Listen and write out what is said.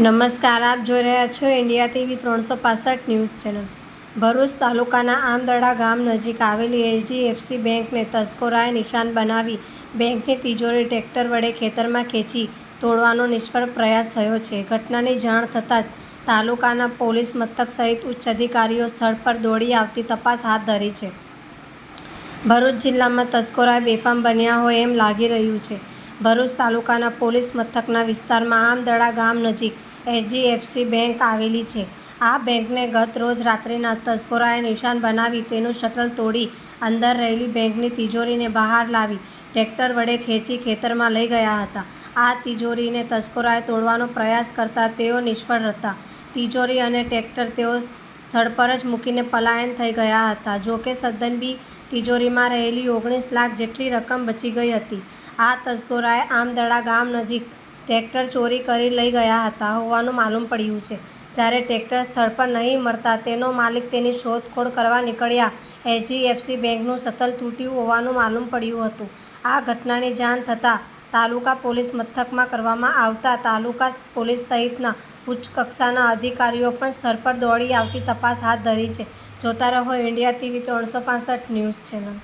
નમસ્કાર, આપ જોઈ રહ્યા છો ઇન્ડિયા ટીવી ત્રણસો પાસઠ ન્યૂઝ ચેનલ. ભરૂચ તાલુકાના આમદડા ગામ નજીક આવેલી એચડીએફસી બેંકને તસ્કોરાએ નિશાન બનાવી બેંકની તિજોરી ટ્રેક્ટર વડે ખેતરમાં ખેંચી તોડવાનો નિષ્ફળ પ્રયાસ થયો છે. ઘટનાની જાણ થતાં જ તાલુકાના પોલીસ મથક સહિત ઉચ્ચ અધિકારીઓ સ્થળ પર દોડી આવતી તપાસ હાથ ધરી છે. ભરૂચ જિલ્લામાં તસ્કોરાએ બેફામ બન્યા હોય એમ લાગી રહ્યું છે. ભરૂચ તાલુકાના પોલીસ મથકના વિસ્તારમાં આમદડા ગામ નજીક એચડીએફસી બેંક આવેલી છે. આ બેંકને ગત રોજ રાત્રિના તસ્કોરાએ નિશાન બનાવી તેનું શટલ તોડી અંદર રહેલી બેંકની તિજોરીને બહાર લાવી, ટ્રેક્ટર વડે ખેંચી ખેતરમાં લઈ ગયા હતા. આ તિજોરીને તસ્કોરાએ તોડવાનો પ્રયાસ કરતા તેઓ નિષ્ફળ હતા. તિજોરી અને ટ્રેક્ટર તેઓ સ્થળ પર જ મૂકીને પલાયન થઈ ગયા હતા. જોકે સદ્દનબી તિજોરીમાં રહેલી ઓગણીસ લાખ જેટલી રકમ બચી ગઈ હતી. આ તસ્કોરાએ આમદડા ગામ નજીક ટ્રેક્ટર ચોરી કરી લઈ ગયા હતા હોવાનું માલુમ પડ્યું છે. જ્યારે ટ્રેક્ટર સ્થળ પર નહીં મળતા તેનો માલિક તેની શોધખોળ કરવા નીકળ્યા. એચડીએફસી બેંકનું સતલ તૂટ્યું હોવાનું માલુમ પડ્યું હતું. આ ઘટનાની જાણ થતાં તાલુકા પોલીસ મથકમાં કરવામાં આવતા તાલુકા પોલીસ સહિતના ઉચ્ચ કક્ષાના અધિકારીઓ પણ સ્થળ પર દોડી આવતી તપાસ હાથ ધરી છે. જોતા રહો, ઇન્ડિયા ટીવી ત્રણસો ન્યૂઝ ચેનલ.